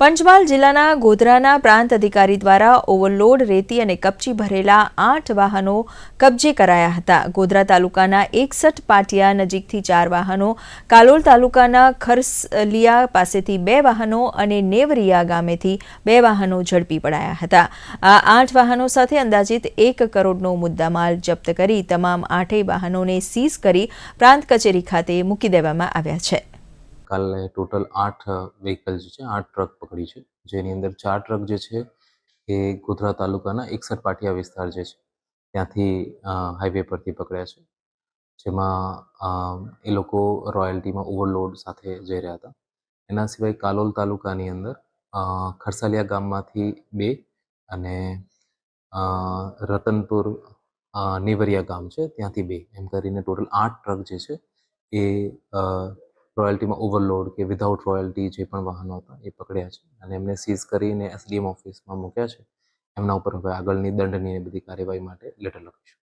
પંચમહાલ જિલ્લાના ગોધરાના પ્રાંત અધિકારી દ્વારા ઓવરલોડ રેતી અને કપચી ભરેલા આઠ વાહનો કબજે કરાયા હતા. ગોધરા તાલુકાના એકસઠ પાટિયા નજીકથી ચાર વાહનો, કાલોલ તાલુકાના ખરસલિયા પાસેથી બે વાહનો અને નેવરિયા ગામેથી બે વાહનો ઝડપી પડાયા હતા. આ આઠ વાહનો સાથે અંદાજિત એક કરોડનો મુદ્દામાલ જપ્ત કરી તમામ આઠેય વાહનોને સીઝ કરી પ્રાંત કચેરી ખાતે મૂકી દેવામાં આવ્યા છે. કાલે ટોટલ આઠ વ્હીકલ જે છે, આઠ ટ્રક પકડી છે. જેની અંદર ચાર ટ્રક જે છે, એ ગોધરા તાલુકાના એકસઠ પાટિયા વિસ્તાર જે છે, ત્યાંથી હાઈવે પરથી પકડ્યા છે. જેમાં એ લોકો રોયલ્ટીમાં ઓવરલોડ સાથે જઈ રહ્યા હતા. એના સિવાય કાલોલ તાલુકાની અંદર ખરસાલિયા ગામમાંથી બે અને રતનપુર નેવરિયા ગામ છે, ત્યાંથી બે. એમ કરીને ટોટલ આઠ ટ્રક જે છે, એ રોયલ્ટીમાં ઓવરલોડ કે વિધાઉટ રોયલ્ટી જે પણ વાહનો હતા એ પકડ્યા છે. અને એમને સીઝ કરીને એસડીએમ ઓફિસમાં મૂક્યા છે. એમના ઉપર હવે આગળની દંડની બધી કાર્યવાહી માટે લેટર લખીશું.